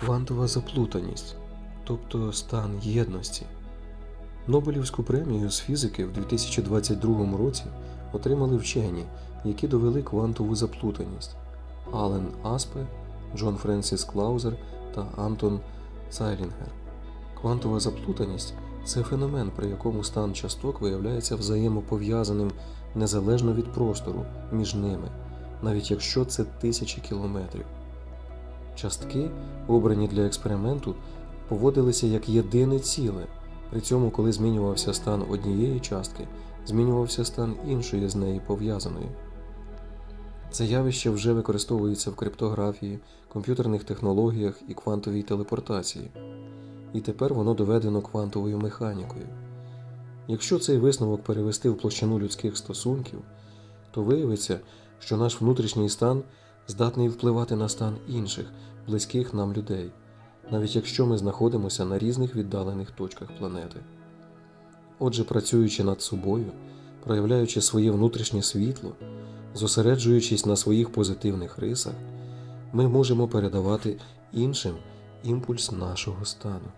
Квантова заплутаність, тобто стан єдності. Нобелівську премію з фізики в 2022 році отримали вчені, які довели квантову заплутаність Ален Аспе, Джон Френсіс Клаузер та Антон Цайлінгер. Квантова заплутаність це феномен, при якому стан часток виявляється взаємопов'язаним незалежно від простору між ними, навіть якщо це тисячі кілометрів. Частки, обрані для експерименту, поводилися як єдине ціле. При цьому, коли змінювався стан однієї частки, змінювався стан іншої з неї пов'язаної. Це явище вже використовується в криптографії, комп'ютерних технологіях і квантовій телепортації. І тепер воно доведено квантовою механікою. Якщо цей висновок перевести в площину людських стосунків, то виявиться, що наш внутрішній стан здатний впливати на стан інших, близьких нам людей, навіть якщо ми знаходимося на різних віддалених точках планети. Отже, працюючи над собою, проявляючи своє внутрішнє світло, зосереджуючись на своїх позитивних рисах, ми можемо передавати іншим імпульс нашого стану.